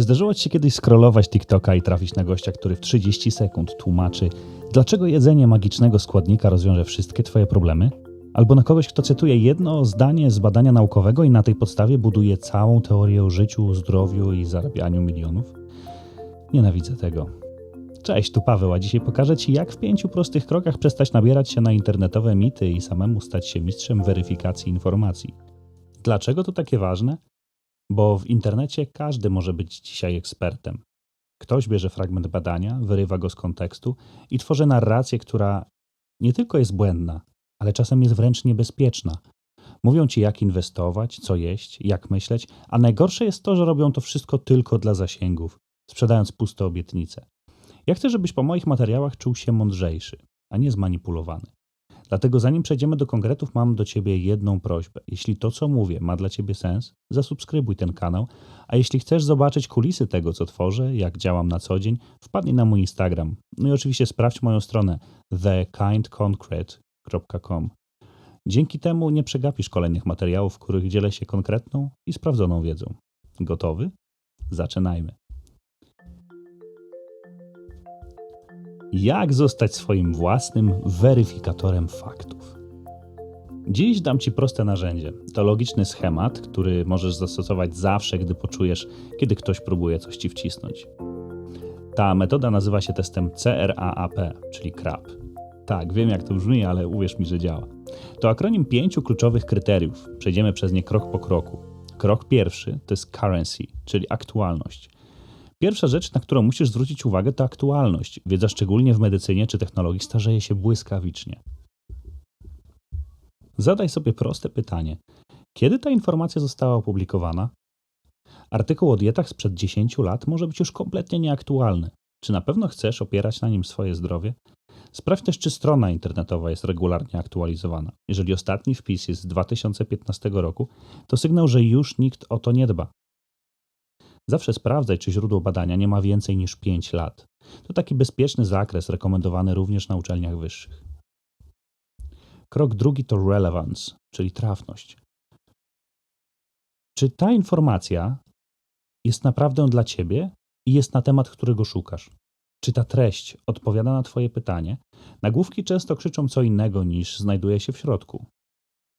Czy zdarzyło Ci się kiedyś scrollować TikToka i trafić na gościa, który w 30 sekund tłumaczy, dlaczego jedzenie magicznego składnika rozwiąże wszystkie Twoje problemy? Albo na kogoś, kto cytuje jedno zdanie z badania naukowego i na tej podstawie buduje całą teorię o życiu, zdrowiu i zarabianiu milionów? Nienawidzę tego. Cześć, tu Paweł, a dzisiaj pokażę Ci, jak w pięciu prostych krokach przestać nabierać się na internetowe mity i samemu stać się mistrzem weryfikacji informacji. Dlaczego to takie ważne? Bo w internecie każdy może być dzisiaj ekspertem. Ktoś bierze fragment badania, wyrywa go z kontekstu i tworzy narrację, która nie tylko jest błędna, ale czasem jest wręcz niebezpieczna. Mówią ci, jak inwestować, co jeść, jak myśleć, a najgorsze jest to, że robią to wszystko tylko dla zasięgów, sprzedając puste obietnice. Ja chcę, żebyś po moich materiałach czuł się mądrzejszy, a nie zmanipulowany. Dlatego zanim przejdziemy do konkretów, mam do Ciebie jedną prośbę. Jeśli to, co mówię, ma dla Ciebie sens, zasubskrybuj ten kanał, a jeśli chcesz zobaczyć kulisy tego, co tworzę, jak działam na co dzień, wpadnij na mój Instagram. No i oczywiście sprawdź moją stronę thekindconcrete.com. Dzięki temu nie przegapisz kolejnych materiałów, w których dzielę się konkretną i sprawdzoną wiedzą. Gotowy? Zaczynajmy. Jak zostać swoim własnym weryfikatorem faktów? Dziś dam Ci proste narzędzie. To logiczny schemat, który możesz zastosować zawsze, gdy poczujesz, kiedy ktoś próbuje coś Ci wcisnąć. Ta metoda nazywa się testem CRAAP, czyli CRAP. Tak, wiem jak to brzmi, ale uwierz mi, że działa. To akronim pięciu kluczowych kryteriów. Przejdziemy przez nie krok po kroku. Krok pierwszy to jest currency, czyli aktualność. Pierwsza rzecz, na którą musisz zwrócić uwagę, to aktualność. Wiedza szczególnie w medycynie czy technologii starzeje się błyskawicznie. Zadaj sobie proste pytanie. Kiedy ta informacja została opublikowana? Artykuł o dietach sprzed 10 lat może być już kompletnie nieaktualny. Czy na pewno chcesz opierać na nim swoje zdrowie? Sprawdź też, czy strona internetowa jest regularnie aktualizowana. Jeżeli ostatni wpis jest z 2015 roku, to sygnał, że już nikt o to nie dba. Zawsze sprawdzaj, czy źródło badania nie ma więcej niż 5 lat. To taki bezpieczny zakres rekomendowany również na uczelniach wyższych. Krok drugi to relevance, czyli trafność. Czy ta informacja jest naprawdę dla ciebie i jest na temat, którego szukasz? Czy ta treść odpowiada na Twoje pytanie? Nagłówki często krzyczą co innego niż znajduje się w środku.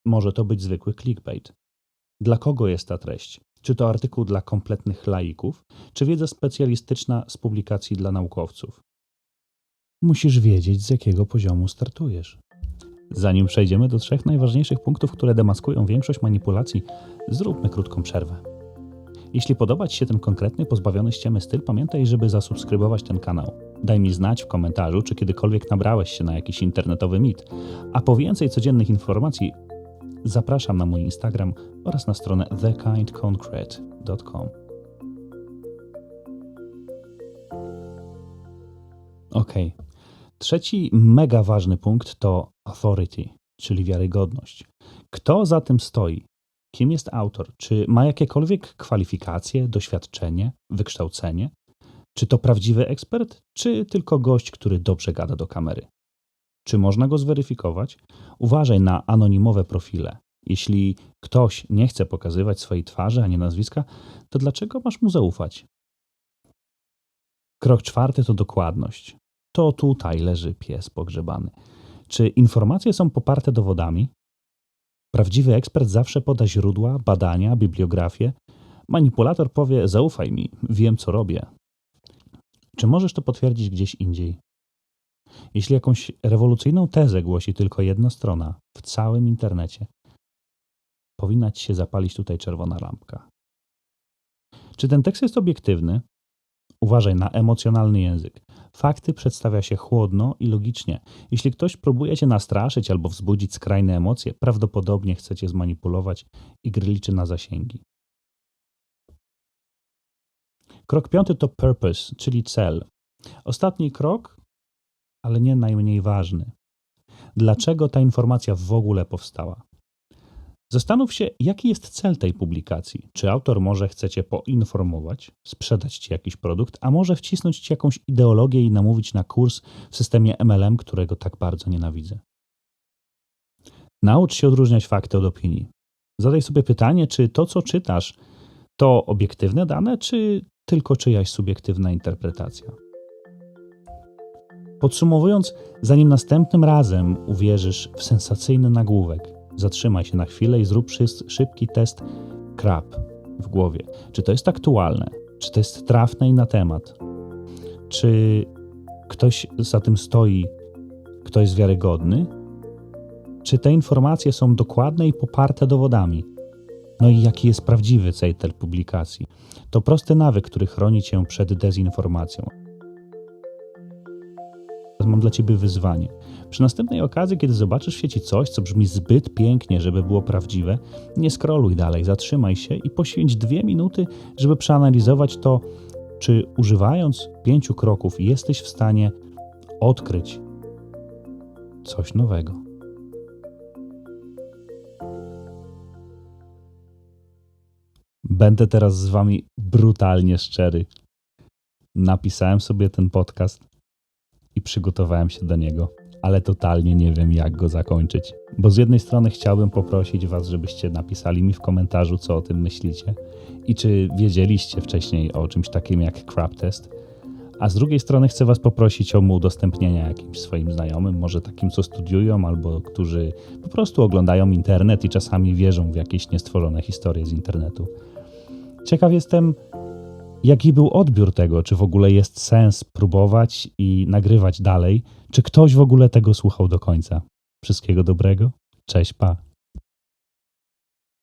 Może to być zwykły clickbait. Dla kogo jest ta treść? Czy to artykuł dla kompletnych laików, czy wiedza specjalistyczna z publikacji dla naukowców? Musisz wiedzieć, z jakiego poziomu startujesz. Zanim przejdziemy do trzech najważniejszych punktów, które demaskują większość manipulacji, zróbmy krótką przerwę. Jeśli podoba Ci się ten konkretny, pozbawiony ściemy styl, pamiętaj, żeby zasubskrybować ten kanał. Daj mi znać w komentarzu, czy kiedykolwiek nabrałeś się na jakiś internetowy mit. A po więcej codziennych informacji zapraszam na mój Instagram oraz na stronę thekindconcrete.com. Ok. Trzeci mega ważny punkt to authority, czyli wiarygodność. Kto za tym stoi? Kim jest autor? Czy ma jakiekolwiek kwalifikacje, doświadczenie, wykształcenie? Czy to prawdziwy ekspert, czy tylko gość, który dobrze gada do kamery? Czy można go zweryfikować? Uważaj na anonimowe profile. Jeśli ktoś nie chce pokazywać swojej twarzy ani nazwiska, to dlaczego masz mu zaufać? Krok czwarty to dokładność. To tutaj leży pies pogrzebany. Czy informacje są poparte dowodami? Prawdziwy ekspert zawsze poda źródła, badania, bibliografię. Manipulator powie: Zaufaj mi, wiem co robię. Czy możesz to potwierdzić gdzieś indziej? Jeśli jakąś rewolucyjną tezę głosi tylko jedna strona w całym internecie, powinna ci się zapalić tutaj czerwona lampka. Czy ten tekst jest obiektywny? Uważaj na emocjonalny język. Fakty przedstawia się chłodno i logicznie. Jeśli ktoś próbuje cię nastraszyć albo wzbudzić skrajne emocje, prawdopodobnie chce cię zmanipulować i gry liczy na zasięgi. Krok piąty to purpose, czyli cel. Ostatni krok, ale nie najmniej ważny. Dlaczego ta informacja w ogóle powstała? Zastanów się, jaki jest cel tej publikacji. Czy autor może chce Cię poinformować, sprzedać Ci jakiś produkt, a może wcisnąć Ci jakąś ideologię i namówić na kurs w systemie MLM, którego tak bardzo nienawidzę. Naucz się odróżniać fakty od opinii. Zadaj sobie pytanie, czy to, co czytasz, to obiektywne dane, czy tylko czyjaś subiektywna interpretacja. Podsumowując, zanim następnym razem uwierzysz w sensacyjny nagłówek, zatrzymaj się na chwilę i zrób szybki test krab w głowie. Czy to jest aktualne? Czy to jest trafne i na temat? Czy ktoś za tym stoi, kto jest wiarygodny? Czy te informacje są dokładne i poparte dowodami? No i jaki jest prawdziwy cel publikacji? To prosty nawyk, który chroni cię przed dezinformacją. Mam dla ciebie wyzwanie. Przy następnej okazji, kiedy zobaczysz w sieci coś, co brzmi zbyt pięknie, żeby było prawdziwe, nie skroluj dalej, zatrzymaj się i poświęć dwie minuty, żeby przeanalizować to, czy używając pięciu kroków jesteś w stanie odkryć coś nowego. Będę teraz z wami brutalnie szczery. Napisałem sobie ten podcast i przygotowałem się do niego, ale totalnie nie wiem, jak go zakończyć. Bo z jednej strony chciałbym poprosić Was, żebyście napisali mi w komentarzu, co o tym myślicie i czy wiedzieliście wcześniej o czymś takim jak crap test. A z drugiej strony chcę Was poprosić o mu udostępnienie jakimś swoim znajomym, może takim, co studiują, albo którzy po prostu oglądają internet i czasami wierzą w jakieś niestworzone historie z internetu. Ciekaw jestem, jaki był odbiór tego, czy w ogóle jest sens próbować i nagrywać dalej, czy ktoś w ogóle tego słuchał do końca. Wszystkiego dobrego, cześć, pa.